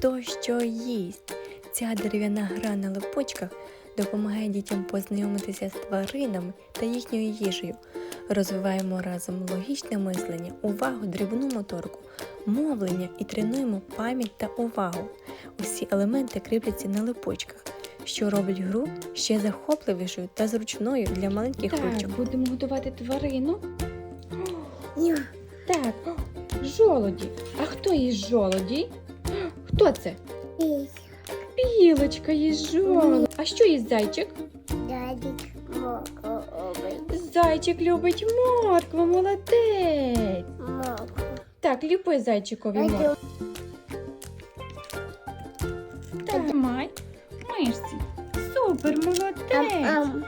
хто що їсть. Ця дерев'яна гра на липочках допомагає дітям познайомитися з тваринами та їхньою їжею. Розвиваємо разом логічне мислення, увагу, дрібну моторику, мовлення і тренуємо пам'ять та увагу. Усі елементи кріпляться на липочках, що робить гру ще захопливішою та зручною для маленьких Так, ручок. будемо готувати тварину. Так, жолоді. А хто їсть жолоді? Хто це? Білочка їсть. А що їсть зайчик? Дадик моко обить. Зайчик любить моркву, молодець. Моко. Так, ліпи зайчикові моркву. Так, май. Мишці. Супер, молодець. Ам-ам.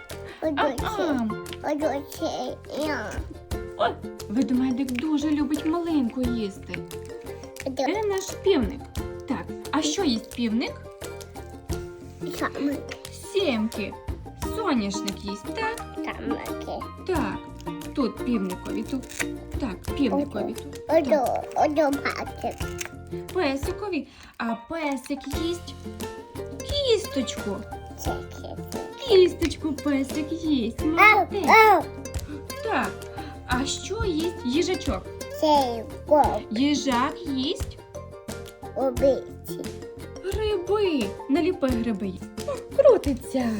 Ой, ведмедик дуже любить малинку їсти. Де наш півник? Так, а що їсть півник? Самки. Сімки. Соняшник їсть, так? Самки. Так. Тут півникові, тут. Так, півникові тут. Одо. Одо патик. Песикові. А песик їсть кісточку. Кісточку песик їсть. Молодець. Так. А що їсть їжачок? Їжак їсть Убиті. гриби. Наліпи гриби. Крутиться.